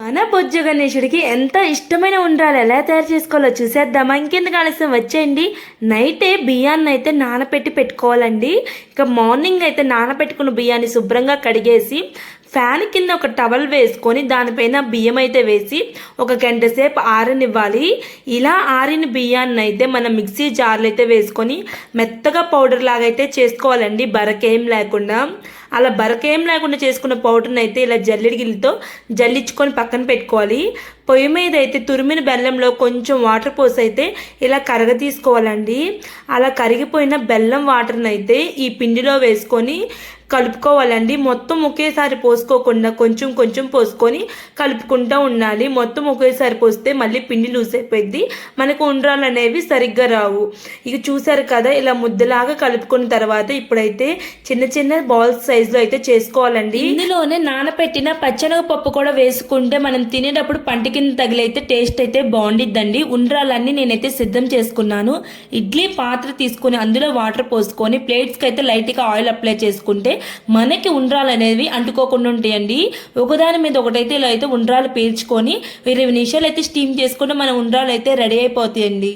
మన బొజ్జ గణేశుడికి ఎంత ఇష్టమైన ఉండ్రాలు ఎలా తయారు చేసుకోవాలో చూసేద్దామా. ఇంకెందుకు ఆలస్యం వచ్చేయండి. నైటే బియ్యాన్ని అయితే నానబెట్టి పెట్టుకోవాలండి. ఇక మార్నింగ్ అయితే నానబెట్టుకున్న బియ్యాన్ని శుభ్రంగా కడిగేసి ఫ్యాన్ కింద ఒక టవల్ వేసుకొని దానిపైన బియ్యం అయితే వేసి ఒక గంట సేపు ఆరనివ్వాలి. ఇలా ఆరిన బియ్యాన్ని అయితే మనం మిక్సీ జార్లు అయితే వేసుకొని మెత్తగా పౌడర్ లాగా అయితే చేసుకోవాలండి. బరకేం లేకుండా. అలా బరకేం లేకుండా చేసుకున్న పౌడర్ని అయితే ఇలా జల్లెడి గిల్లితో జల్లించుకొని పక్కన పెట్టుకోవాలి. పొయ్యి మీద అయితే తురిమిన బెల్లంలో కొంచెం వాటర్ పోసి అయితే ఇలా కరగ తీసుకోవాలండి అలా కరిగిపోయిన బెల్లం వాటర్ని అయితే ఈ పిండిలో వేసుకొని కలుపుకోవాలండి. మొత్తం ఒకేసారి పోసుకోకుండా కొంచెం కొంచెం పోసుకొని కలుపుకుంటూ ఉండాలి. మొత్తం ఒకేసారి పోస్తే మళ్ళీ పిండి లూజ్ అయిపోయింది మనకు ఉండ్రాలు అనేవి సరిగ్గా రావు. ఇక చూసారు కదా ఇలా ముద్దలాగా కలుపుకున్న తర్వాత ఇప్పుడైతే చిన్న చిన్న బాల్స్ సైజులో అయితే చేసుకోవాలండి. ఇందులోనే నానబెట్టిన పచ్చనగపప్పు కూడా వేసుకుంటే మనం తినేటప్పుడు పంటికి కింద తగిలైతే టేస్ట్ అయితే బాగుండిద్దండి. ఉండ్రాలన్నీ నేనైతే సిద్ధం చేసుకున్నాను. ఇడ్లీ పాత్ర తీసుకొని అందులో వాటర్ పోసుకొని ప్లేట్స్కి అయితే లైట్గా ఆయిల్ అప్లై చేసుకుంటే మనకి ఉండ్రాలు అనేవి అంటుకోకుండా ఉంటాయండి. ఒకదాని మీద ఒకటైతే ఇలా అయితే ఉండ్రాలు పీల్చుకొని ఇరవై నిమిషాలు అయితే స్టీమ్ చేసుకుంటే మన ఉండ్రాలు అయితే రెడీ అయిపోతాయండి.